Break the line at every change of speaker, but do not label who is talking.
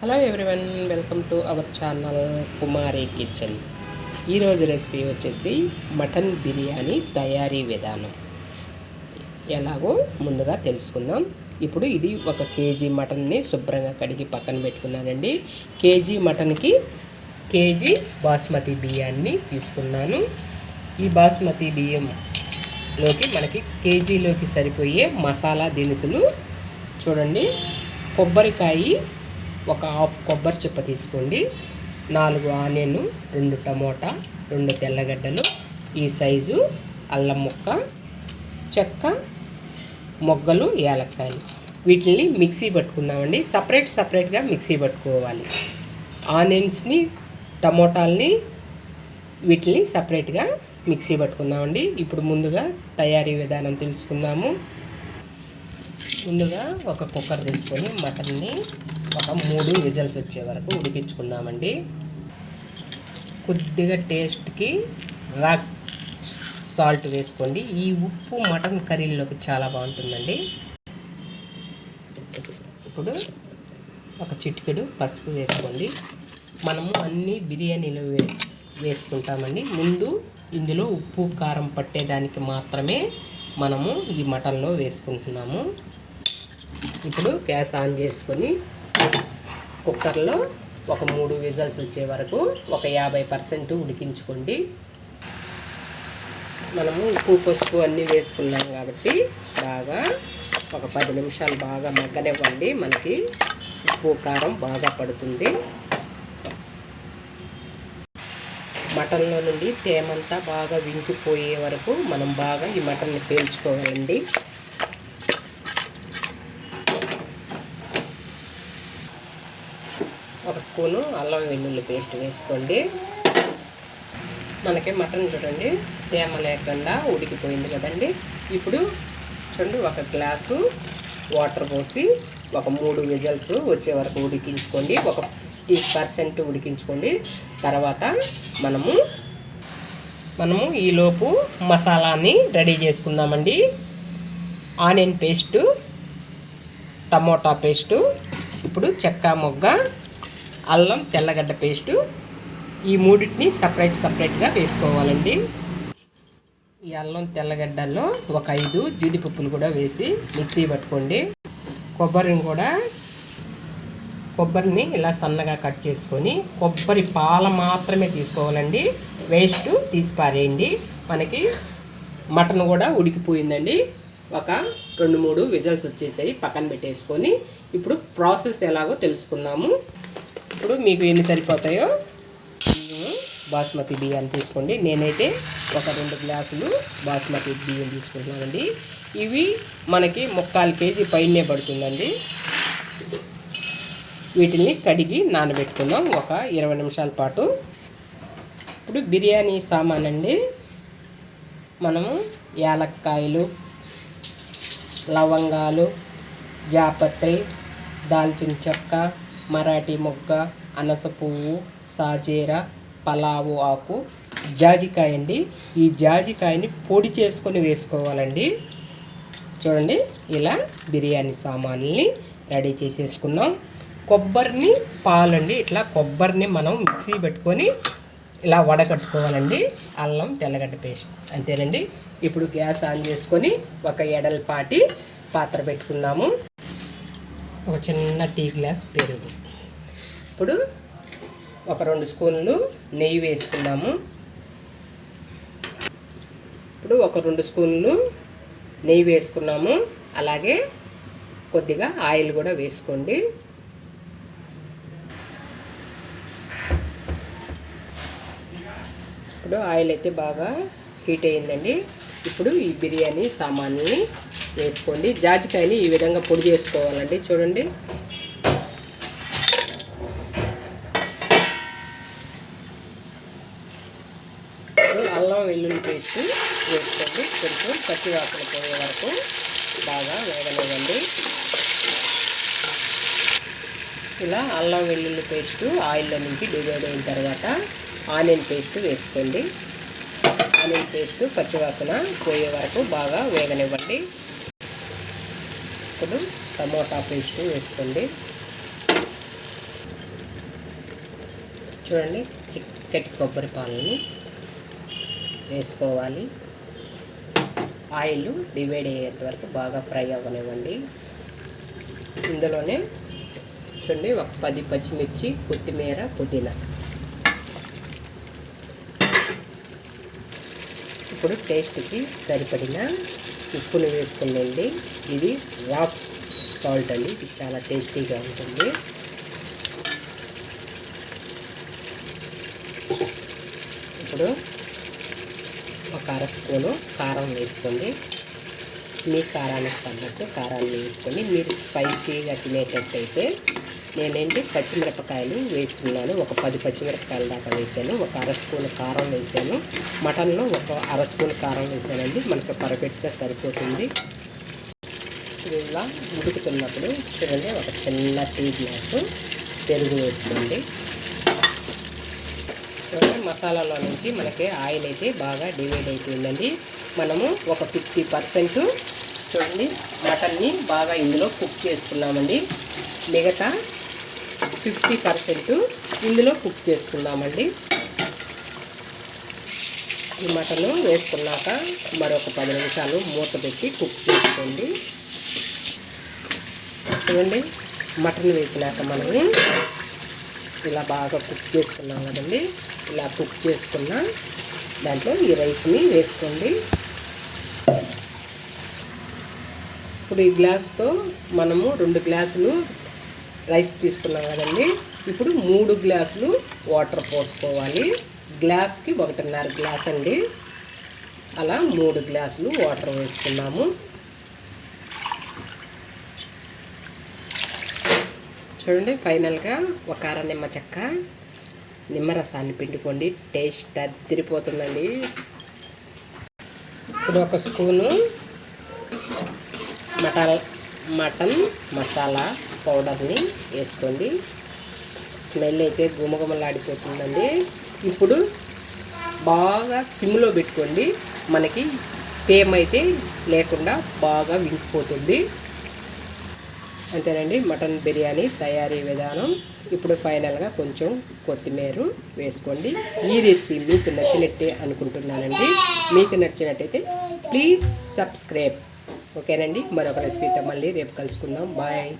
Hello everyone welcome to our channel Kumari kitchen. ఈరోజు recipe వచ్చేసి mutton biryani తయారీ విధానం. ఎలాగో ముందుగా తెలుసుకుందాం. ఇప్పుడు ఇది ఒక కేజీ మటన్ని శుభ్రంగా కడిగి పక్కన పెట్టుకున్నానండి. కేజీ మటన్కి కేజీ బాస్మతి బియ్యాన్ని తీసుకున్నాను. ఈ బాస్మతి బియ్యంలోకి మనకి కేజీలోకి సరిపోయే మసాలా దినుసులు చూడండి. కొబ్బరికాయ ఒక హాఫ్ కొబ్బరి చిప్ప తీసుకోండి. నాలుగు ఆనియన్ రెండు టమోటా రెండు తెల్లగడ్డలు ఈ సైజు అల్లం ముక్క చెక్క మొగ్గలు యాలక్కాయలు. వీటిని మిక్సీ పట్టుకుందామండి. సపరేట్ సపరేట్గా మిక్సీ పట్టుకోవాలి. ఆనియన్స్ని టమోటాల్ని వీటిని సపరేట్గా మిక్సీ పట్టుకుందామండి. ఇప్పుడు ముందుగా తయారీ విధానం తెలుసుకుందాము. ముందుగా ఒక కుక్కర్ తీసుకొని మటన్ని ఒక మూడు విజల్స్ వచ్చే వరకు ఉడికించుకుందామండి. కొద్దిగా టేస్ట్కి రాక్ సాల్ట్ వేసుకోండి. ఈ ఉప్పు మటన్ కర్రీలోకి చాలా బాగుంటుందండి. ఇప్పుడు ఒక చిటికెడు పసుపు వేసుకోండి. మనము అన్ని బిర్యానీలో వేసుకుంటామండి. ముందు ఇందులో ఉప్పు కారం పట్టేదానికి మాత్రమే మనము ఈ మటన్లో వేసుకుంటున్నాము. ఇప్పుడు గ్యాస్ ఆన్ చేసుకొని కుక్కర్లో ఒక మూడు విజల్స్ వచ్చే వరకు ఒక యాభై పర్సెంట్ ఉడికించుకోండి. మనము ఉప్పు పసుపు అన్నీ వేసుకున్నాం కాబట్టి బాగా ఒక పది నిమిషాలు బాగా మగ్గనివ్వండి. మనకి ఉప్పు కారం బాగా పడుతుంది. మటన్లో నుండి తేమంతా బాగా వింకిపోయే వరకు మనం బాగా ఈ మటన్ని పేల్చుకోవాలండి. ఒక స్పూను అల్లం వెల్లుల్లి పేస్ట్ వేసుకోండి. మనకి మటన్ చూడండి తేమ లేకుండా ఉడికిపోయింది కదండి. ఇప్పుడు చూడండి ఒక గ్లాసు వాటర్ పోసి ఒక మూడు విజల్స్ వచ్చే వరకు ఉడికించుకోండి. ఒక ఫిఫ్టీ పర్సెంట్ ఉడికించుకోండి. తర్వాత మనము మనము ఈలోపు మసాలాని రెడీ చేసుకుందామండి. ఆనియన్ పేస్టు టమోటా పేస్టు ఇప్పుడు చెక్క మొగ్గ అల్లం తెల్లగడ్డ పేస్టు. ఈ మూడింటిని సపరేట్ సపరేట్గా వేసుకోవాలండి. ఈ అల్లం తెల్లగడ్డల్లో ఒక ఐదు జీడిపప్పులు కూడా వేసి మిక్సీ పట్టుకోండి. కొబ్బరిని కూడా కొబ్బరిని ఇలా సన్నగా కట్ చేసుకొని కొబ్బరి పాల మాత్రమే తీసుకోవాలండి. వేస్ట్ తీసి పారేయండి. మనకి మటన్ కూడా ఉడికిపోయిందండి. ఒక రెండు మూడు విజల్స్ వచ్చేసాయి. పక్కన పెట్టేసుకొని ఇప్పుడు ప్రాసెస్ ఎలాగో తెలుసుకుందాము. ఇప్పుడు మీకు ఎన్ని సరిపోతాయో బాస్మతి బియ్యం తీసుకోండి. నేనైతే ఒక రెండు గ్లాసులు బాస్మతి బియ్యం తీసుకుంటున్నానండి. ఇవి మనకి ముక్కాలు కేజీ పైనే పడుతుందండి. వీటిని కడిగి నానబెట్టుకుందాం. ఒక ఇరవై నిమిషాల పాటు. ఇప్పుడు బిర్యానీ సామాన్ అండి మనము యాలక్కాయలు లవంగాలు జాపత్రి దాల్చిన చెక్క మరాఠీ మొగ్గ అనస పువ్వు సాజేర పలావు ఆకు జాజికాయ అండి ఈ జాజికాయని పొడి చేసుకొని వేసుకోవాలండి. చూడండి ఇలా బిర్యానీ సామాన్ని రెడీ చేసేసుకున్నాం. కొబ్బరిని పాలండి. ఇట్లా కొబ్బరిని మనం మిక్సీ పెట్టుకొని ఇలా వడకట్టుకోవాలండి అల్లం తెల్లగడ్డ పేస్ట్ అంతేనండి. ఇప్పుడు గ్యాస్ ఆన్ చేసుకొని ఒక ఎడలపాటి పాత్ర పెట్టుకుందాము. ఒక చిన్న టీ గ్లాస్ పెరుగు. ఇప్పుడు ఒక రెండు స్పూన్లు నెయ్యి వేసుకున్నాము ఇప్పుడు ఒక రెండు స్పూన్లు నెయ్యి వేసుకున్నాము. అలాగే కొద్దిగా ఆయిల్ కూడా వేసుకోండి. ఇప్పుడు ఆయిల్ అయితే బాగా హీట్ అయ్యిందండి. ఇప్పుడు ఈ బిర్యానీ సామాన్ని వేసుకోండి. జాజికాయని ఈ విధంగా పొడి చేసుకోవాలండి. చూడండి. అల్లం వెల్లుల్లి పేస్ట్ వేసుకోండి. కొంచెం పచ్చివాసన పోయే వరకు బాగా వేగనివ్వండి. ఇలా అల్లం వెల్లుల్లి పేస్ట్ ఆయిల్లో నుంచి డివైడ్ అయిన తర్వాత ఆనియన్ పేస్ట్ వేసుకోండి. ఆనియన్ పేస్ట్ పచ్చివాసన పోయే వరకు బాగా వేగనివ్వండి. ఇప్పుడు టమోటా పేస్ట్ వేసుకోండి. చూడండి చిక్కటి కొబ్బరి పాలని వేసుకోవాలి. ఆయిల్ డివైడ్ అయ్యేంత వరకు బాగా ఫ్రై అవ్వనివ్వండి. ఇందులోనే చూడండి ఒక పది పచ్చిమిర్చి కొత్తిమీర పుదీనా. ఇప్పుడు టేస్ట్కి సరిపడిన ఉప్పును వేసుకుందండి ఇది రాక్ సాల్ట్ అండి. ఇది చాలా టేస్టీగా ఉంటుంది. ఇప్పుడు ఒక అర స్పూను కారం వేసుకోండి. మీ కారానికి తగ్గట్టు కారాన్ని వేసుకొని మీరు స్పైసీగా తినేటట్టయితే నేనేంటి పచ్చిమిరపకాయలు వేసుకున్నాను. ఒక పది పచ్చిమిరపకాయల దాకా వేసాను. ఒక అర స్పూన్ కారం వేసాను. మటన్లో ఒక అర స్పూన్ కారం వేసానండి. మనకు పర్ఫెక్ట్గా సరిపోతుంది. ఇలా ఉడుకుతున్నప్పుడు చూడండి ఒక చిన్న టీ గ్లాసు పెరుగు వేసుకోండి. చూడండి మసాలాలో నుంచి మనకి ఆయిల్ అయితే బాగా డివైడ్ అయిపోయిందండి. మనము ఒక ఫిఫ్టీ పర్సెంట్ చూడండి మటన్ని బాగా ఇందులో కుక్ చేసుకున్నామండి. మిగతా ఫిఫ్టీ పర్సెంట్ ఇందులో కుక్ చేసుకుందామండి. ఈ మటన్ వేసుకున్నాక మరొక పది నిమిషాలు మూత పెట్టి కుక్ చేసుకోండి. చూడండి మటన్ వేసినాక మనము ఇలా బాగా కుక్ చేసుకున్నాం కదండి. ఇలా కుక్ చేసుకున్న దాంట్లో ఈ రైస్ని వేసుకోండి. ఇప్పుడు ఈ గ్లాస్తో మనము రెండు గ్లాసులు రైస్ తీసుకున్నాం కదండి. ఇప్పుడు మూడు గ్లాసులు వాటర్ పోసుకోవాలి. గ్లాస్కి ఒకటిన్నర గ్లాస్ అండి. అలా మూడు గ్లాసులు వాటర్ వేసుకున్నాము. చూడండి ఫైనల్గా ఒక అర నిమ్మ చెక్క నిమ్మరసాన్ని పిండుకోండి. టేస్ట్ అదిరిపోతుందండి. ఇప్పుడు ఒక స్పూను మటన్ మటన్ మసాలా పౌడర్ని వేసుకోండి. స్మెల్ అయితే గుమగుమలాడిపోతుందండి. ఇప్పుడు బాగా సిమ్లో పెట్టుకోండి. మనకి తేమ అయితే లేకుండా బాగా వింగిపోతుంది అంతేనండి మటన్ బిర్యానీ తయారీ విధానం. ఇప్పుడు ఫైనల్గా కొంచెం కొత్తిమీర వేసుకోండి. ఈ రెసిపీ మీకు నచ్చినట్టే అనుకుంటున్నానండి. మీకు నచ్చినట్టయితే ప్లీజ్ సబ్స్క్రైబ్. ఓకేనండి మరొక రెసిపీతో మళ్ళీ రేపు కలుసుకుందాం. బాయ్.